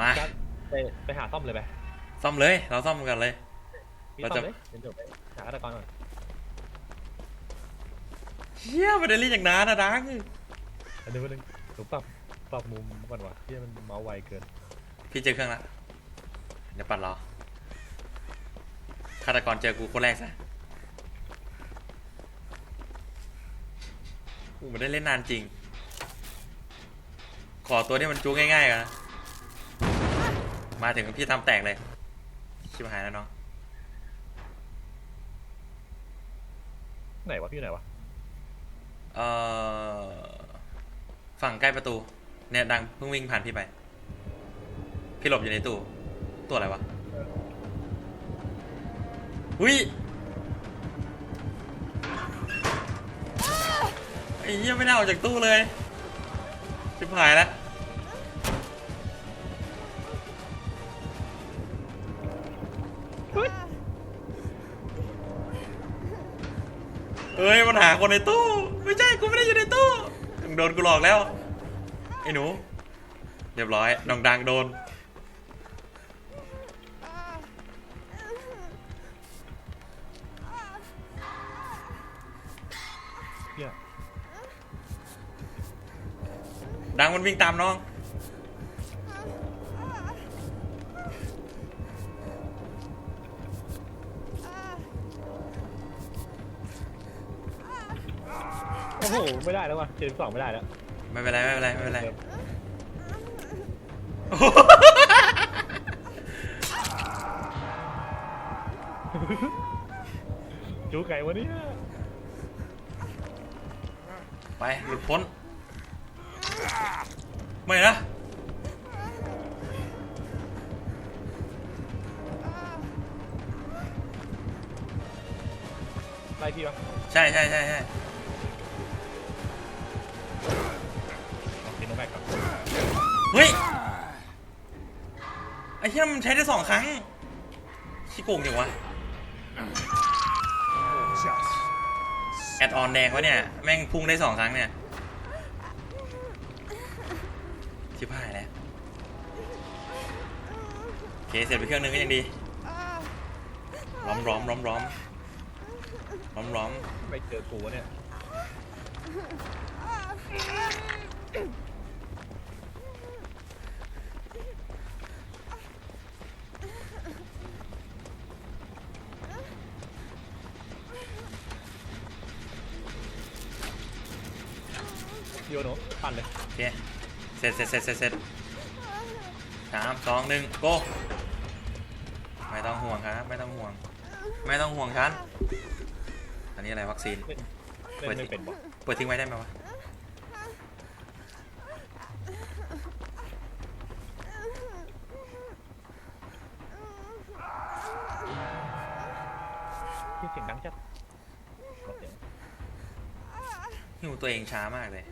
มาจัดไปไปหาซ่อมเลยไปซ่อมเลย เราซ่อมกันเลย พี่เราซ่อจะ มเลยเดี๋ยวจบไปหาฆาตกรก่อนเชี่ยไม่ได้เล่นอย่างนั้นนะดังอันนี้วันนึงผมปรับปรับมุมก่อนว่ะที่มันเมาส์ไวเกินพี่เจอเครื่องละเดี๋ยวปัดรอฆาตกรเจอกูคนแรกซะกูไม่ได้เล่นนานจริง ขอตัวที่มันจู้ง่ายๆกันนะ มาถึงพี่ทำแตกเลย ชิบหายแล้วน้องไหนวะพี่อยู่ไหนวะเอ่อฝั่งใกล้ประตู เนี่ยดังเพิ่งวิ่งผ่านพี่ไป พี่หลบอยู่ในตู้ ตัวอะไรวะหุ้ยไอ้เหี้ยไม่น่าออกจากตู้เลยชิบหายแล้ว เฮ้ยมันหาคนในตู้ ไม่ใช่กูไม่ได้อยู่ในตู้มึงโดนกูหลอกแล้วไอ้หนู เรียบร้อยน้องดังโดน ดังมันวิ่งตามน้อง โอ้โหไม่ได้แล้วว่ะเจมสองไม่ได้แล้วไม่เป็นไรไม่เป็นไรไม่เป็นไรจูไก่วะเนี่ยไปหลุดพ้นไม่นะไล่พี่วะใช่ใช่ใช่ใช่ เฮ้ย ไอ้เหี้ยมันใช้ได้สองครั้งขี้โกงจังวะแอดออนแดงวะเนี่ย แม่งพุ่งได้สองครั้งเนี่ยชิบหายแล้วโอเคเสร็จไปเครื่องนึงก็ยังดี ร้อมร้อมร้อมร้อมร้อมร้อมไม่เจอกูวะเนี่ย โอโนปั่นเลยโอเคเสร็จเสร็จเสร็จเสร็จเสร็จสามสองหนึ่งโกไม่ต้องห่วงครับไม่ต้องห่วง ไม่ต้องห่วงฉันอันนี้อะไรวัคซีนเล่นเล่นไม่เป็นบอกเปิดทิ้งไว้ได้ไหมวะพี่เสียงดังจัดหิวตัวเองช้ามากเลย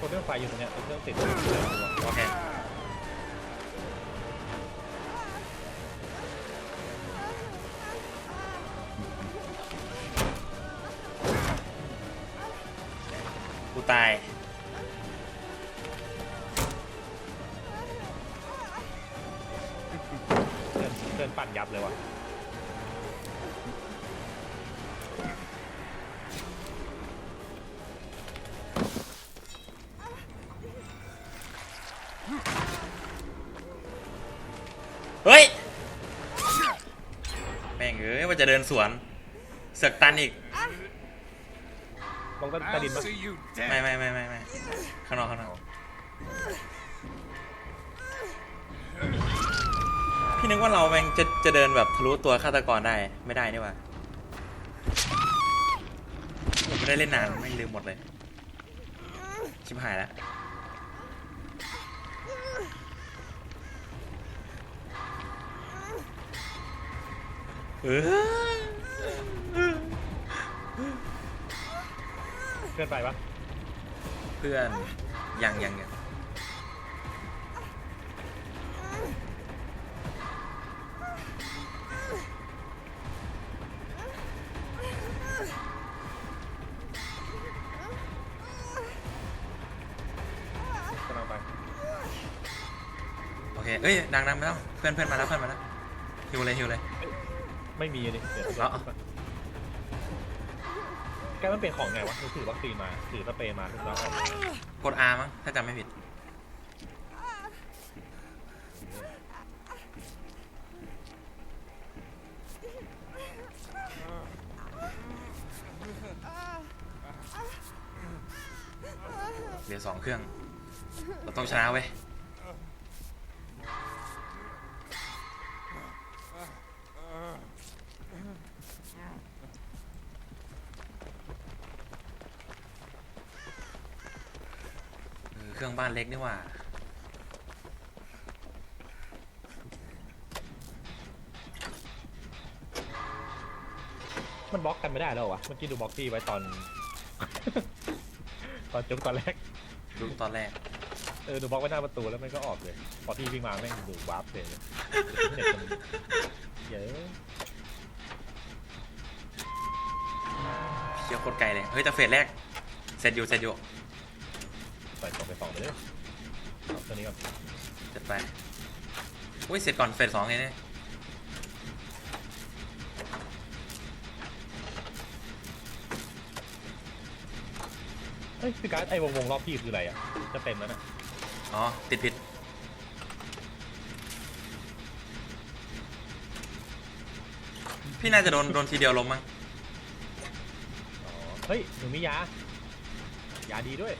ตัวเรื่องไฟอยู่ตรงเนี้ยตัวเครื่องติดโอเคกูตายเพื่อนเพื่อนปั่นยับเลยว่ะ แม่งเอ้ยว่าจะเดินสวนเสือกตันอีกลองใต้ใต้ดิน I'll ปะ see you ไม่ dead. ไม่ไม่ไม่ไม่ข้างนอกข้างนอกพี่นึกว่าเราแม่งจะจะเดินแบบทะลุตัวฆาตกรได้ไม่ได้นี่หว่าผมไม่ได้เล่นนานไม่งลืมหมดเลย ชิบหายแล้ว เพื่อนไปปะเพื่อนยังยังยังกำลังไปโอเคเอ้ยดังดังไม่ต้องเพื่อนเพื่อนมาแล้วเพื่อนมาแล้วหิวเลยหิวเลย ไม่มีเลยเดี๋ยวเอาเอาแกมันเป็นของไงวะมันถือวัคซีนมาถือสเปรย์มาถึงแล้วออกกด R มั้งถ้าจำไม่ผิด เหลือสองเครื่อง เราต้องชนะเว้ย เออเครื่องบ้านเล็กนี่หว่า มันบล็อกกันไม่ได้แล้วเหรอวะเมื่อกี้ดูบล็อกที่ไว้ตอน ตอนจุกตอนแรก ดูตอนแรก เออดูบล็อกไว้หน้าประตูแล้วมันก็ออกเลย พอพี่วิ่งมาแม่งดูวาร์ปเลยเน็ตมันเยอะเชี่ยโคตรไกลเลย เฮ้ยแต่เฟสแรก เสร็จอยู่เสร็จอยู่ ใส่สองไปสองไปเลยเอาตัวนี้ก่อนเสร็จไป อุ้ยเสร็จก่อนเฟสสองไงเนี่ยเฮ้ยพี่การ์ดไอ้วงวงรอบพี่คืออะไรอะ จะเต็มแล้วนะอ๋อ ติดผิด พี่น่าจะโดน โดนทีเดียวล้มมั้ง อ๋อ เฮ้ยหนูมียา ยาดีด้วย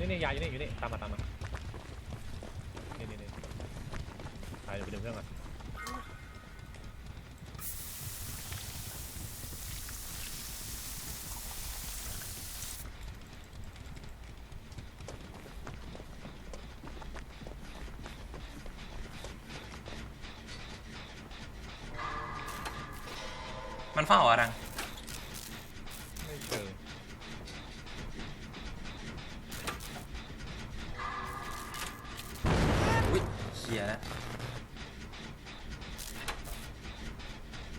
นี่นี่ยาอยู่นี่อยู่นี่ตามมาตามมานี่นี่นี่ไปเดี๋ยวไปดึงเครื่องก่อนมันเฝ้าอะไม่ ยเฮียแล้ว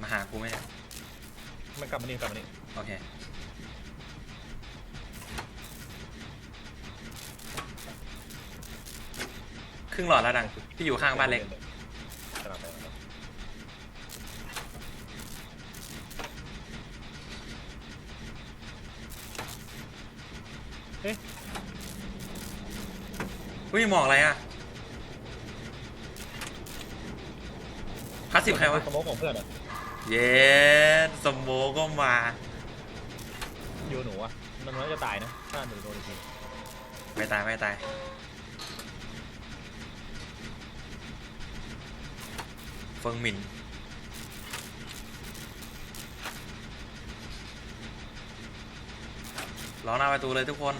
มาหากูไหมเนี่ยมันกลับมานี่กลับมานี่โอเค ครึ่งหลอดแล้วดัง พี่อยู่ข้างบ้านเล็ก กำลังไปกำลังไปเอ๊ะอุ้ยหมอกอะไรอะคลา สสิบใครวะสโมกของเพื่อนอะเย็ดสมโมก็มายูหนูอะมันน่าจะตายนะ ถ้าหนูโดนอีกทีไม่ตาย ไม่ตาย เฟิงหมินรอหน้าประตูเลยทุกคน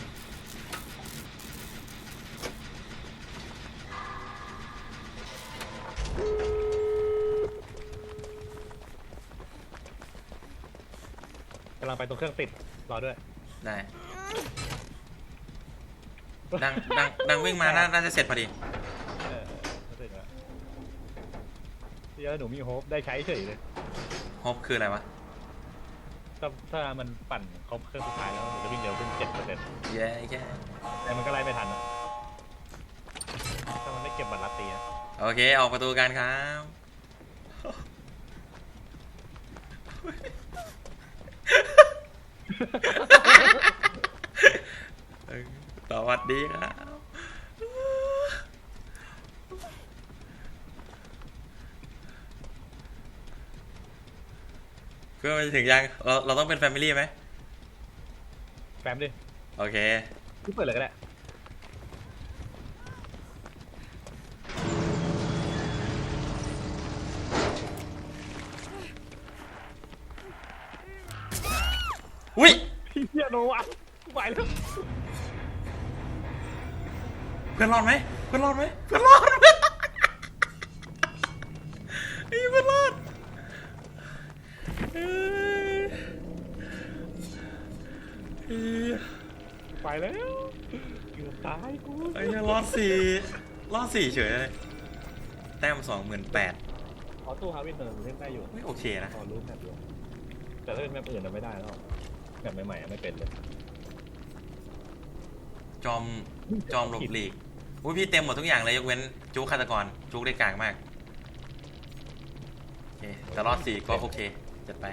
ำลังไปตรงเครื่องติดรอด้วย ได้ดังดังดังวิ่งมาน่าน่าจะเสร็จพอดี เออรู้สึกแล้วเดี๋ยวหนูมีโฮปได้ใช้เฉยเลยฮบคืออะไรวะ ถ้าถ้ามันปั่นครบเครื่องสุดท้ายแล้วหนูจะวิ่งเร็วขึ้นเจ็ดเปอร์เซ็นต์เย้แค่แต่มันก็ไล่ไม่ทันนะถ้ามันไม่เก็บบัตรลัดตีนะ โอเค ออกประตูกันครับ เออ สวัสดีครับ เพื่อนไปถึงยัง เราเราต้องเป็นแฟมิลี่ไหมแฟมดิโอเคพี่เปิดเลยก็ได้ อุ้ยพี่เฮียโนวะไปแล้วเพื่อนรอดไหมเพื่อนรอดไหมเพื่อนรอดไหมไอ้เพื่อนรอดเอ้ยเอ้ยไปแล้วอยู่ตายกูไอ้เหี้ยรอดสี่รอดสี่เฉยเลยแต้มสองหมื่นแปดขอตู้ฮาวินเตอร์เล่นได้อยู่ไม่โอเคนะพอรู้แมปอยู่แต่ถ้าเป็นแมปอื่นเราไม่ได้แล้ว แบบใหม่ๆอะไม่เป็นเลยจอมจอมหลบหลีกอุ้ยพี่เต็มหมดทุกอย่างเลยยกเว้นจุกฆาตกรจุกได้กลางมากโอเคแต่รอดสี่ก็โอเคจัดไป